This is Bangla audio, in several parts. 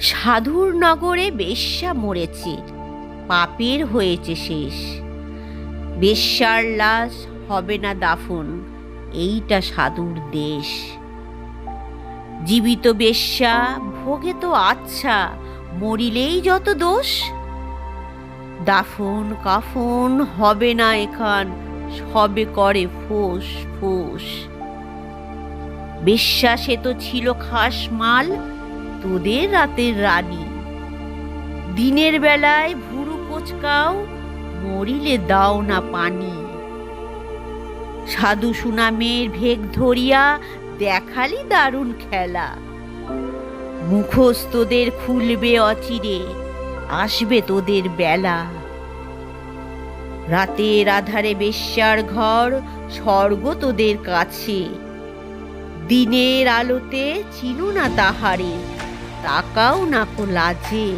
সাধুর নগরে বেশ্যা মরেছে, পাপের হয়েছে শেষ। বেশ্যার লাশ হবে না দাফন, এইটা সাধুর দেশ। জীবিত বেশ্যা, ভোগে তো আচ্ছা মরিলেই যত দোষ। দাফন কাফন হবে না এখান, সবে করে ফোস ফোস। বিশ্বাসে তো ছিল খাস মাল তোদের রাতের রানী। দিনের বেলায় ভুরু কোচকাও, মরিলে দাও না পানি। সাধু সুনামের ভেগ ধরিয়া দেখালি দারুণ খেলা। মুখোশ তোদের খুলবে অচিরে, আসবে তোদের বেলা। রাতের আধারে বেশ্যার ঘর, স্বর্গ তোদের কাছে। দিনের আলোতে চিনু না তাহারে তাকাও না কো লাজে।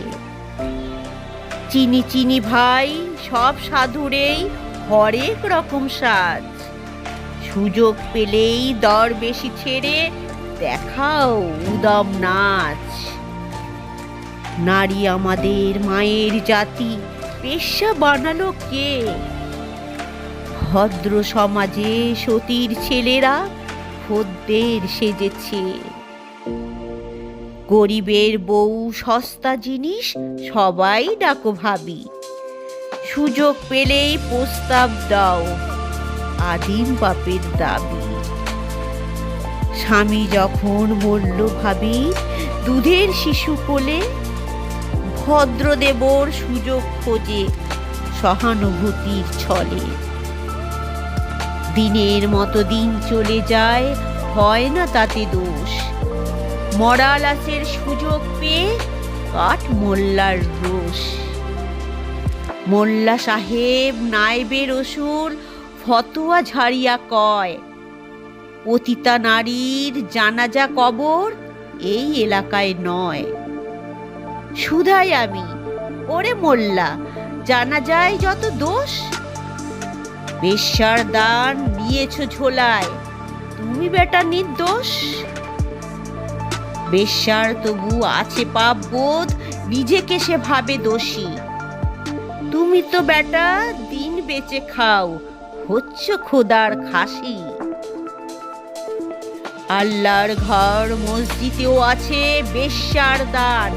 চিনি চিনি ভাই, সব সাধুরেই হরেক রকম সাজ। সুযোগ পেলেই দর বেশি ছেড়ে দেখাও উদম নাচ। নারী আমাদের মায়ের জাতি, পেশা বানালো কে? ভদ্র সমাজে সতীর ছেলেরা খদ্দের সেজেছে। গরিবের বউ, সস্তা জিনিস সবাই ডাকো ভাবি। সুযোগ পেলেই প্রস্তাব দাও, আদিম পাপের দাবি। স্বামী যখন বলল, ভাবি, দুধের শিশু কোলে ভদ্রদেবর সুযোগ খোঁজে, সহানুভূতির ছলে। দিনের মতো দিন চলে যায়, হয় না তাতে দোষ। মরা লাশের সুযোগ পেয়ে কাঠ মোল্লার রোষ মোল্লা সাহেব নাইবের অসুর, ফতোয়া ঝাড়িয়া কয়, পতিতা নারীর জানাজা কবর এই এলাকায় নয়। সুধাই আমি, ওরে মোল্লা জানা যায় যত দোষ। বেশ্যার দান দিয়েছ ঝোলায়, তুমি বেটা নির্দোষ। বেশ্যার তবু আছে পাপ বোধ, নিজেকে সে ভাবে দোষী। তুমি তো বেটা, দিন বেঁচে খাও, হচ্ছ খোদার খাসি। আল্লাহর ঘর মসজিদেও আছে বেশ্যার দান।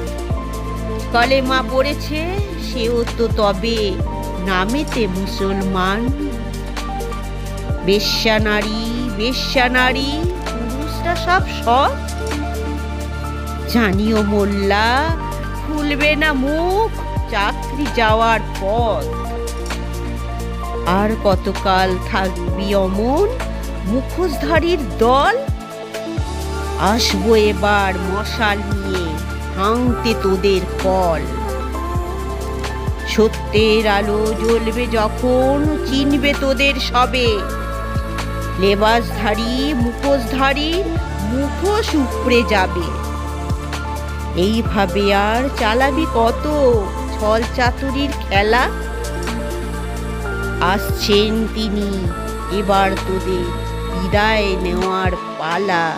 কলেমা পড়েছে, সেও তো তবে নামেতে মুসলমান। বেশ্যা নারী বেশ্যা নারী, পুরুষরা সব সৎ। জানিও মোল্লা, খুলবে না মুখ চাকরি যাওয়ার পথ। আর কতকাল থাকবি অমন মুখোশধারীর দল? আসব এবার মশাল নিয়ে ভাঙতে তোদের কল। সত্যের আলো জ্বলবে যখন চিনবে তোদের সবে। লেবাসধারী, মুখোশধারী, মুখোশ উপড়ে যাবে। এইভাবে আর চালাবি কত? ছল চাতুরির খেলা? আসছেন তিনি এবার তোদের বিদায় নেওয়ার পালা।